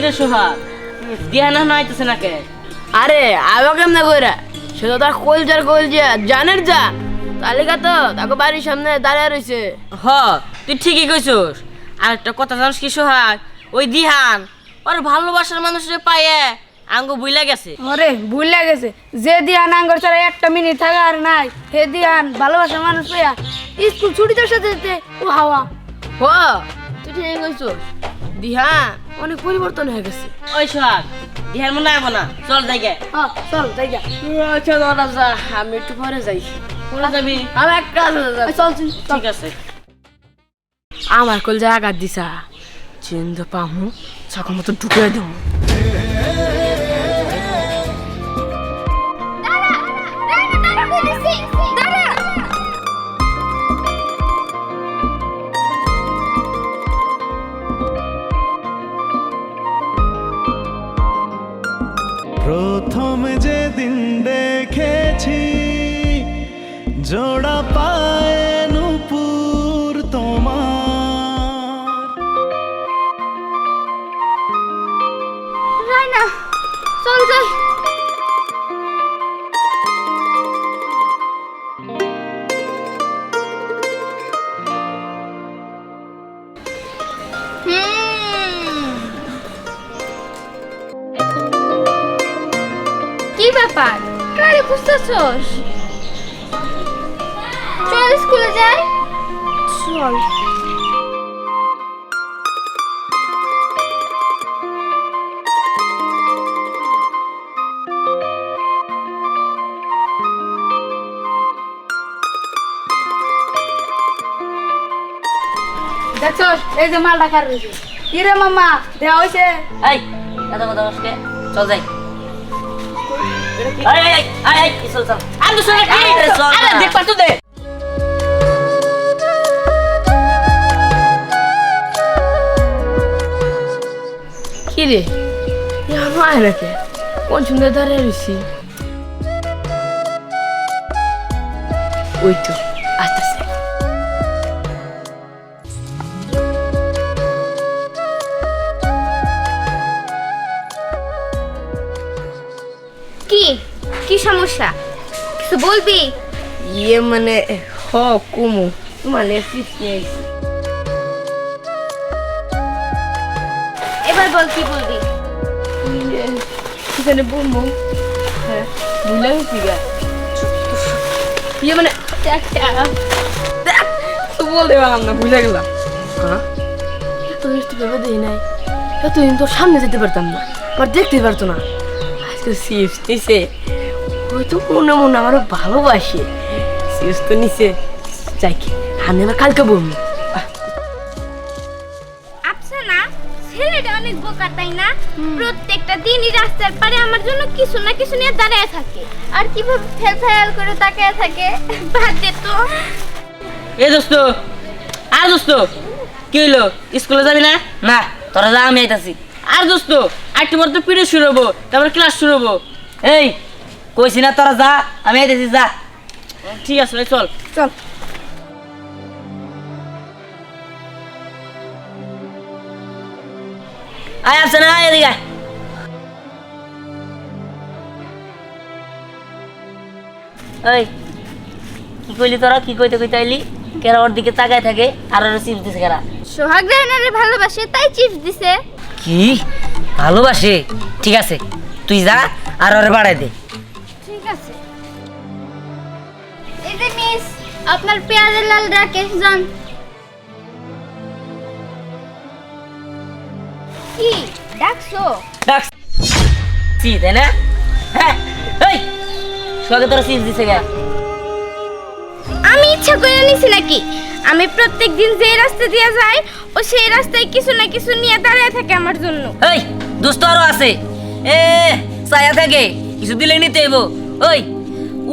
কিরে সোহাগ? দিহানা নাইতেছে নাকে? আরে আবার কেমনে কইরা? সে তো তার কলজার কলজা জানের জান তালিকা তো তাকে বাড়ির সামনে দাঁড়িয়ে রয়েছে হ তুই ঠিকই কইছস। আর একটা কথা জানিস কি সোহাগ? ওই দিহান ওর ভালোবাসার মানুষের পায়ে আঙ্গু বুইলা গেছে। আরে বুইলা গেছে। যে দিয়ান আঙ্গর ছাড়া একটা মিনিট থাকা আর নাই হে দিয়ান ভালোবাসার মানুষ পেয়া স্কুল ছুটিতে সাথে যেতে ও হাওয়া। হ তুই ঠিক কইছস দিহা অনেক পরিবর্তন হয়ে গেছে। ওই দিহার মনে আইব না। চল যাইগে হ্যাঁ চল যাই যা আচ্ছা দাদা যা আমি একটু পরে যাই। পরে যাবি? আমার একটা যা। চল চল ঠিক আছে। আমার কল আঘাত দিছা। চিন্তা পামু সকাল মতো ঢুকে দেবো। প্রথম যেদিন দেখেছি জোড়া পায়ে ব্যাপার? কারে খুঁজতেছস? চল স্কুলে যাই। চল। দেখছস এই যে মাল রাখার রয়েছে? কি রে মামা দেওয়া হয়েছে এই এত কথা বসকে চল যাই। দেখ পারতো দে কি আমার রেখে কোন সুন্দর দাঁড়িয়ে রয়েছি ওই তো আসতেছে বলবি? ইয়ে মানে হ কুমু। আইছি। এবার বল কি বলবি? ইয়ে, বলব হ্যাঁ ভুলে গেছি গা। ইয়ে মানে বলতে পারলাম না ভুলে গেলাম। হ্যাঁ? এত মিষ্টি ভেবে দিই নাই। এতদিন তোর সামনে যেতে পারতাম না দেখতে পারতো না। আজকে নিছে হয়তো মনে মনে আমার ভালোবাসে। চিপস তো নিছে। যাই কি আমি আবার কালকে বলব আচ্ছা না ছেলেটা অনেক বোকা তাই না? প্রত্যেকটা দিনই রাস্তার পারে আমার জন্য কিছু না কিছু নিয়ে দাঁড়িয়ে থাকে। আর কীভাবে ফেল ফেল করে তাকিয়ে থাকে বাদ দে তো। এ দোস্ত আর দোস্ত কি হইল? স্কুলে যাবি না? না তোরা যা আমি আইতাছি। আর দোস্ত আরেকটু পর তো পিরিয়ড শুরু হব তারপর ক্লাস শুরু হব। এই কইছি না তোরা যা আমি আইতাছি যা। ঠিক আছে ভাই, চল। চল। আয় আসছে না আয় এদিকে। এই কি কইলি তোরা? কি কইতে কইতে আইলি? কেরা ওর দিকে তাকায় থাকে আর ওর চিপস দিছে কেরা? সোহাগ রায়নারে ভালোবাসে তাই চিপস দিছে। কি? ভালোবাসে? ঠিক আছে তুই যা আর ওরে বাড়াই দে। আপনার পেয়ারের লাল রাকেশ জন কি ডাকছো? সি তাই না? হ্যাঁ এই সোহাগে তোরা চিপস দিছে কেরা আমি ইচ্ছা করে নিছি নাকি? আমি প্রত্যেক দিন যে রাস্তা দিয়ে যাই ও সেই রাস্তায় কিছু না কিছু নিয়ে দাঁড়িয়ে থাকে আমার জন্য। এই দোস্ত আরও আছে। এ ছায়া থাকে কিছু দিলে নিতে হইব। ওই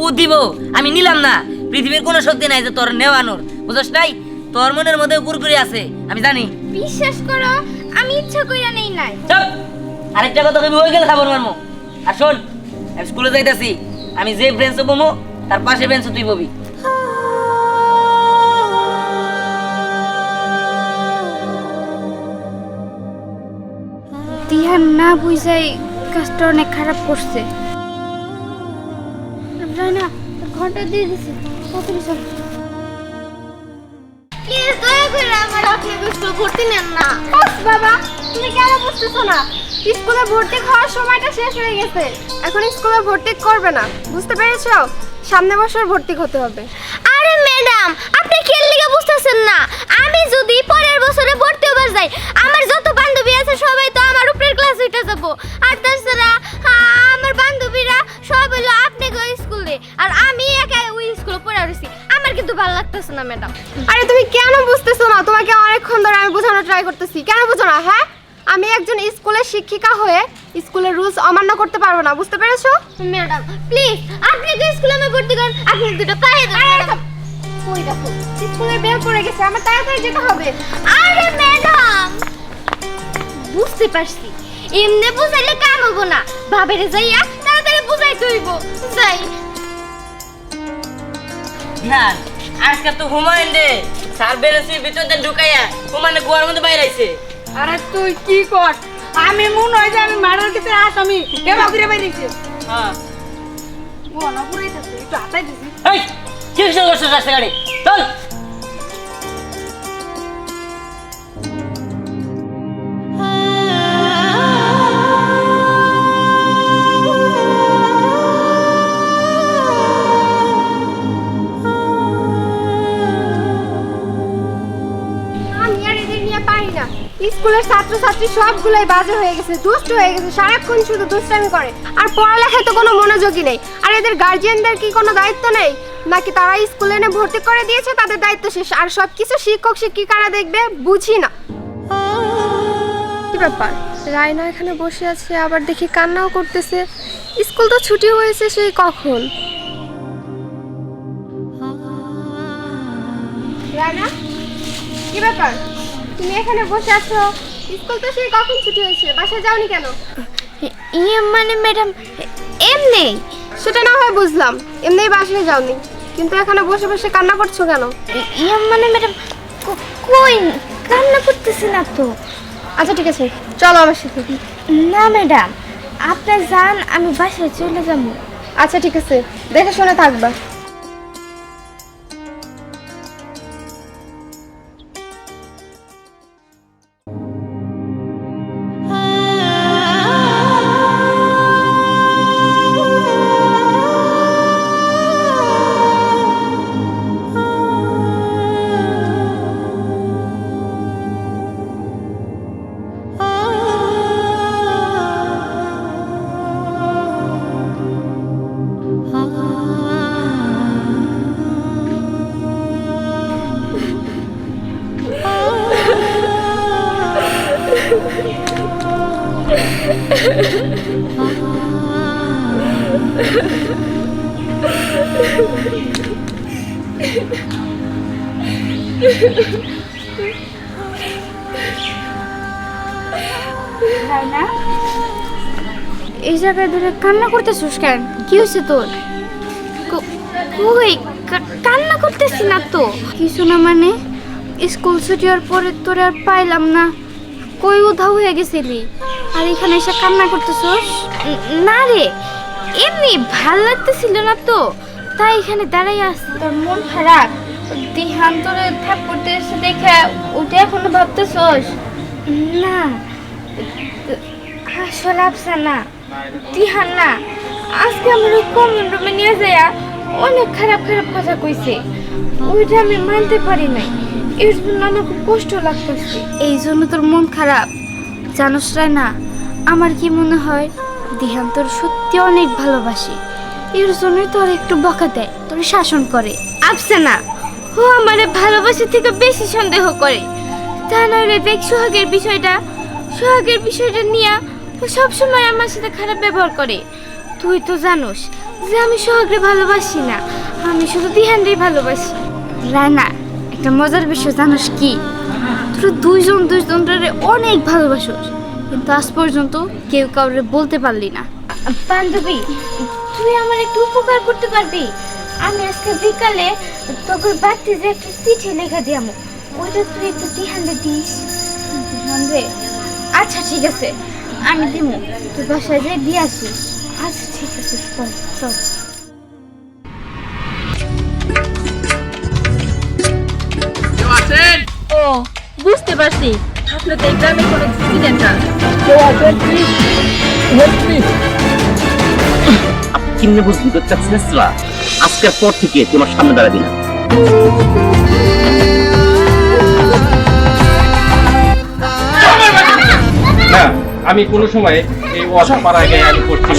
ও দিব আমি নিলাম না। পৃথিবীর কোনো শক্তি নাই যে তোর নেওয়ানোর। বুঝছ নাই? তোর মনের মধ্যে কুরকুরি আছে আমি জানি। বিশ্বাস করো আমি ইচ্ছা কইরা নেই নাই। চুপ! আরেকটা কথা কবি ওই গেলে খাবার মারমো। আর শোন আমি স্কুলে যাইতাছি আমি যে বেঞ্চে বমো তার পাশে বেঞ্চে তুই ববি। দিহান না বুঝাই কাজটা অনেক খারাপ করছে। ঘণ্টা দিয়ে দিছি। তাড়াতাড়ি চল। আমার ম্যাডাম, আপনি খেল বুঝতেছেন না। আমি যদি পরের বছরে ভর্তি হবার যাই, আমার যত বান্ধবী আছে সবাই তো আমার উপরের ক্লাস উঠে যাব। আর তাছাড়া আমার বান্ধবীরা সব আপনি আর আমি রয়েছি আমার কিন্তু ভালো লাগতেছে না ম্যাডাম। আরে তুমি কেন বুঝতেছো না? তোমাকে অনেকক্ষণ ধরে আমি বোঝানোর ট্রাই করতেছি। কেন বুঝো না হ্যাঁ? আমি একজন স্কুলের শিক্ষিকা হয়ে স্কুলের রুলস অমান্য করতে পারব না বুঝতে পেরেছ? ম্যাডাম প্লিজ আপনি যে স্কুলে আমি ভর্তি করেন আপনি দুটো পায়ে দেন ম্যাডাম। ওই দেখো? স্কুলের বেল পড়ে গেছে আমার তাড়াতাড়ি যেতে হবে। আরে ম্যাডাম! বুঝতে পারছি। এমনি বুঝাইলে কাম হব না। ভাবেরে যাইয়া তাড়াতাড়ি বুঝাই তুইব। যাই ধ্যান আজকে তো হুমায়ুন দে স্যার বেরেছি ভিতর দিয়ে ঢুকাইয়া হুমায়ুন গোয়ার মধ্যে বাইরে আইছে। আরে তুই কি কর? আমি মনে হয় যে আমি মারার ক্ষেত্রে আসামি কেবা বাইরে বাইরেছে হ্যাঁ। মনে পড়াইতেছে একটু হাতাই দিছি। এই কি করছিস রাস্তা গাড়ি চল। স্কুলের ছাত্রছাত্রী সবগুলোই বাজে হয়ে গেছে দুষ্ট হয়ে গেছে সারাক্ষণ শুধু দুষ্টামি করে। আর পড়ালেখায় তো কোনো মনোযোগই নেই। আর এদের গার্জিয়ানদের কি কোনো দায়িত্ব নেই? নাকি তারা স্কুলে এনে ভর্তি করে দিয়েছে তাদের দায়িত্ব শেষ। আর সব কিছু শিক্ষক শিক্ষিকারা দেখবে বুঝি না। কি ব্যাপার? রায়না এখানে বসে আছে আবার দেখি কান্নাও করতেছে। স্কুল তো ছুটি হয়েছে সেই কখন? রায়না কি ব্যাপার? তুমি এখানে বসে আছো। স্কুল তো সেই কখন ছুটি হয়েছে? বাসায় যাওনি কেন? ইয়ে মানে ম্যাডাম এমনি। সেটা না হয় বুঝলাম। এমনিই বাসায় যাওনি। কিন্তু এখানে বসে বসে কান্না করছ কেন? ইয়ে মানে ম্যাডাম কই কান্না করতেছি না তো। আচ্ছা ঠিক আছে। চলো আমার সাথে। না ম্যাডাম আপনি যান আমি বাসায় চলে যাব। আচ্ছা ঠিক আছে। দেখে শুনে থাকবা। না? এই জায়গায় ধরে কান্না করতেছিস কেন? কি হয়েছে তোর? কই কান্না করতেছি না তো? কিছু না মানে স্কুল ছুটি হওয়ার পরে তোরে আর পাইলাম না। কই উধাও হয়ে গেছিলি? আর এখানে এসে কান্না করতেছস? না রে এমনি ভালো লাগতেছিল না তো। তাই এখানে দাঁড়াই আছি। তোর মন খারাপ? দিহান তোরে থাপ্পড়তে এসে দেখে ওটা এখনও ভাবতেছস? না আসলে আপসা না দিহান না আজকে আমার কমন রুমে নিয়ে যায় অনেক খারাপ খারাপ কথা কইছে। ওইটা আমি মানতে পারি নাই। এর জন্য আমার খুব কষ্ট লাগতেছে। এই জন্য তোর মন খারাপ। জানোস রায় না আমার কি মনে হয় দিহান তোর সত্যি অনেক ভালোবাসে। এর জন্যই তোর একটু বকা দেয় তোর শাসন করে। আপসা না ও আমারে ভালোবাসা থেকে বেশি সন্দেহ করে। তা নইলে দেখ সোহাগের বিষয়টা। সোহাগের বিষয়টা নিয়ে ও সবসময় আমার সাথে খারাপ ব্যবহার করে। তুই তো জানোস যে আমি সোহাগরে ভালোবাসি না। আমি শুধু দিহানরেই ভালোবাসি। রায়না একটা মজার বিষয় জানোস কি? তোরা দুইজন দুইজনটারে অনেক ভালোবাসোস। কিন্তু আজ পর্যন্ত কেউ কাউরে বলতে পারলি না। বান্ধবী, তুই আমার একটু উপকার করতে পারবি। আমি আজকে বিকালে তোর বাড়িতে যে একটা চিঠি লেখা দিয়ামু ওইটা তুই একটু দিহানে দিস। আচ্ছা ঠিক আছে। আমি দিমু তুই বাসায় যাই দিয়ে আসিস। আচ্ছা ঠিক আছে চল চল। ও বুঝতে পারছি। আসলে তো এই গ্রামের কোনো স্টুডেন্ট না আপনি কেমনে বুঝবি তো চাচ্ছিলেন আজকের পর থেকে তোমার সামনে দাঁড়াবি না। আমি কোনো সময় এই অসম্পারায় গায়ে আমি করছি।